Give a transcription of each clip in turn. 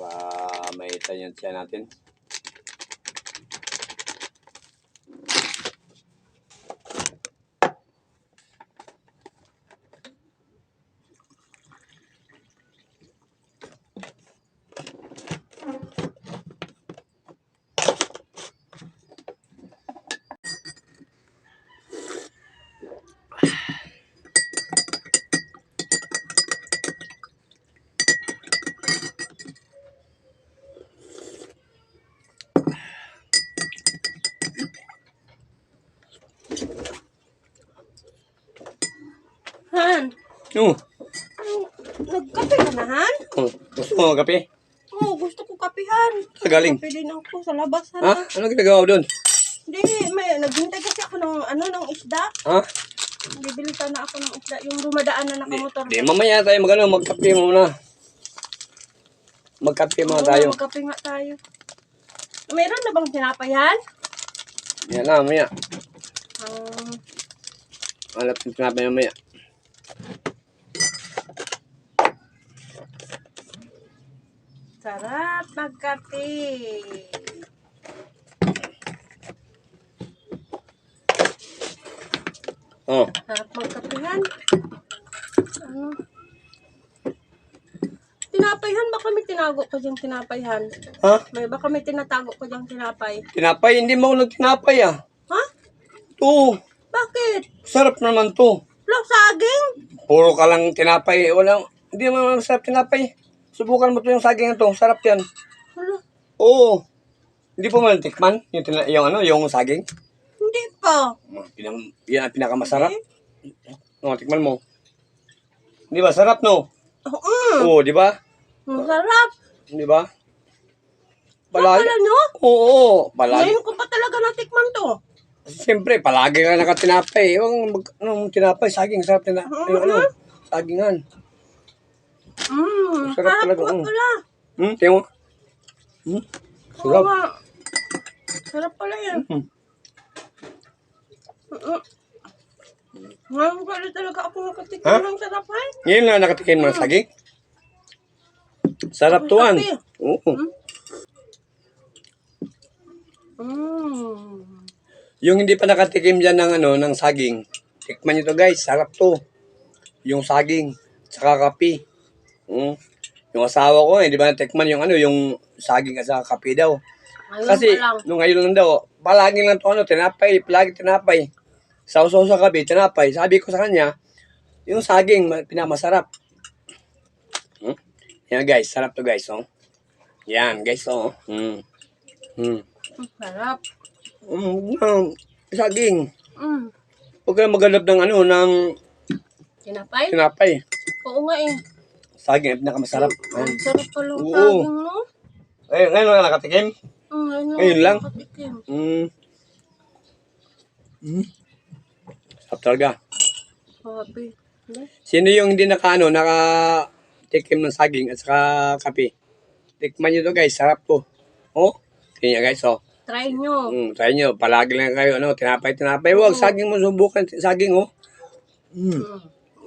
para yung tiyan natin. Han, Oh, nagkape ka na, Han? oh, gusto mo kape? Oo, gusto ko kapihan. Galing. Kape din ako sa labas, Han. Ha? Ano ginagawa mo doon? Hindi, may, naghintay kasi ako ng, ano, ng isda. Ha? Bibili sana ako ng isda. Yung dumadaan na nakamotor. Di, mamaya tayo magano, magkape muna. Magkape muna tayo. Oo, magkape nga tayo. Meron na bang tinapayan? Yan na, mamaya. Um, Alap yung tinapay mamaya. Sarap magkape. Oh, Sarap magkape. Ano? Tinapayhan, baka may tinago ko diyang tinapayhan. ha? May baka may tinatago ko diyang tinapay. Tinapay? Hindi mo ako nagtinapay ah. Ha? Oo, Bakit? sarap naman to. Lang saging? Puro ka lang tinapay. Walang, hindi mo masarap tinapay. Subukan mo to yung saging na to. Sarap yan. Hala, Oo. Hindi po man tikman yung, tina- yung ano, yung saging. hindi pa. Pinam, yan ang pinakamasarap. No, tikman mo. Di ba? Sarap, no? Oo, Oo, di ba? ang sarap. Di ba? Palagi? Pala, no? Oo, palagi. Ngayon ko pa talaga natikman to. Siyempre, palagi ka nakatinapay. Yung mag, ano, tinapay, saging, sarap tina, yung ano, sagingan. Mmm, Sarap sarap, talaga, nga mm. pala. Hmm, tingnan mo. Hmm, Oo sarap. nga. Sarap pala yan. Hmm. Mm. Ngayon ko ulit talaga ako Ha? nakatikim ng sarap, ha? Ngayon lang nakatikim ng saging. Sarap Ang tuwan. sarap eh. Oo. Mmm. Yung hindi pa nakatikim dyan ng, ano, ng saging, tikman nyo to guys, sarap to. Yung saging, saka kape. Mm. Yung asawa ko, hindi ba natikman yung ano, yung saging at saka kape daw. Ngayon Kasi, pa lang. nung ngayon lang daw, palagi lang to ano, tinapay, palagi tinapay. Sausaw sa kape, tinapay. Sabi ko sa kanya, yung saging, ma- pinakamasarap. Hmm? Yan guys, sarap to guys, oh. Yan, guys, oh. Mm. Mm. Ang sarap. Mm, mm, saging. Mm. Huwag ka na maghanap ng ano, ng Tinapay? tinapay. Oo nga eh. Saging, ang pinakamasarap. Ang sarap pala ng Oo. saging, no? Ngayon, ngayon lang nakatikim. Mm, ngayon lang? nakatikim. Mm. Mm. Sarap talaga. Hindi? Sino yung hindi naka, ano, naka tikim ng saging at saka kape? Tikman nyo to guys, sarap to. Oh, kanya guys, oh. Try nyo. Mm, try nyo, palagi lang kayo, ano, tinapay, tinapay. Huwag, saging mo, subukan, saging, oh. Mm. Mm.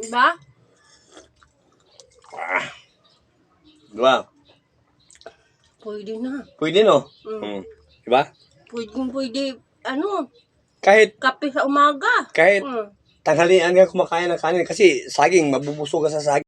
Diba? Ah. Diba? Pwede na. Pwede, no? Mm. Mm. Diba? Pwede, pwede, ano, Kahit, kape sa umaga. kahit Mm. tanghalian ka kumakain ng kanin kasi saging, mabubusog ka sa saging.